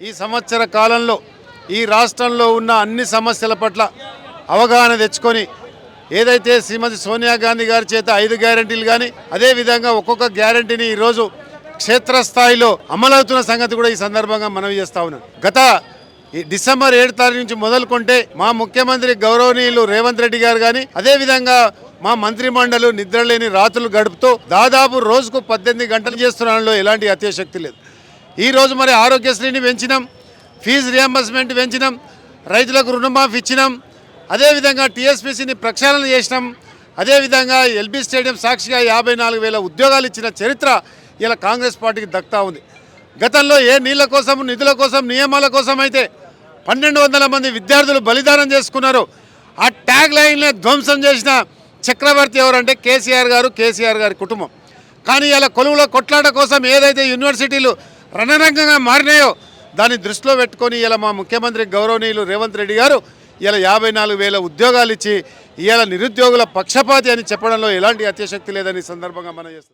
ఈ సంవత్సర కాలంలో ఈ రాష్ట్రంలో ఉన్న అన్ని సమస్యల పట్ల అవగాహన తెచ్చుకొని ఏదైతే శ్రీమతి సోనియా గాంధీ గారి చేత ఐదు గ్యారంటీలు కానీ అదేవిధంగా ఒక్కొక్క గ్యారంటీని ఈరోజు క్షేత్రస్థాయిలో అమలవుతున్న సంగతి కూడా ఈ సందర్భంగా మనవి చేస్తా ఉన్నాను. గత ఈ డిసెంబర్ ఏడు తారీఖు నుంచి మొదలుకుంటే మా ముఖ్యమంత్రి గౌరవనీయులు రేవంత్ రెడ్డి గారు కానీ అదేవిధంగా మా మంత్రి మండలి నిద్రలేని రాత్రులు గడుపుతూ దాదాపు రోజుకు పద్దెనిమిది గంటలు చేస్తున్నాలో ఎలాంటి అత్యశక్తి లేదు. ఈ రోజు మరి ఆరోగ్యశ్రీని పెంచినాం ఫీజు రియంబర్స్మెంట్ పెంచినాం రైతులకు రుణమాఫీ ఇచ్చినాం అదేవిధంగా టీఎస్పీసీని ప్రక్షాళన చేసినాం అదేవిధంగా ఎల్బీ స్టేడియం సాక్షిగా యాభై నాలుగు వేల ఉద్యోగాలు ఇచ్చిన చరిత్ర ఇలా కాంగ్రెస్ పార్టీకి దక్తా ఉంది. గతంలో ఏ నీళ్ళ కోసం నిధుల కోసం నియమాల కోసం అయితే పన్నెండు వందల మంది విద్యార్థులు బలిదానం చేసుకున్నారు ఆ ట్యాగ్ లైన్లే ధ్వంసం చేసిన చక్రవర్తి ఎవరంటే కేసీఆర్ గారు కేసీఆర్ గారి కుటుంబం. కానీ ఇలా కొలువుల కొట్లాట కోసం ఏదైతే యూనివర్సిటీలు రణరంగంగా మారినాయో దాన్ని దృష్టిలో పెట్టుకొని ఇలా మా ముఖ్యమంత్రి గౌరవనీయులు రేవంత్ రెడ్డి గారు ఇలా యాభై నాలుగు వేల ఉద్యోగాలు ఇచ్చి ఇలా నిరుద్యోగుల పక్షపాతి అని చెప్పడంలో ఎలాంటి అత్యశక్తి లేదని సందర్భంగా మనం చేస్తాం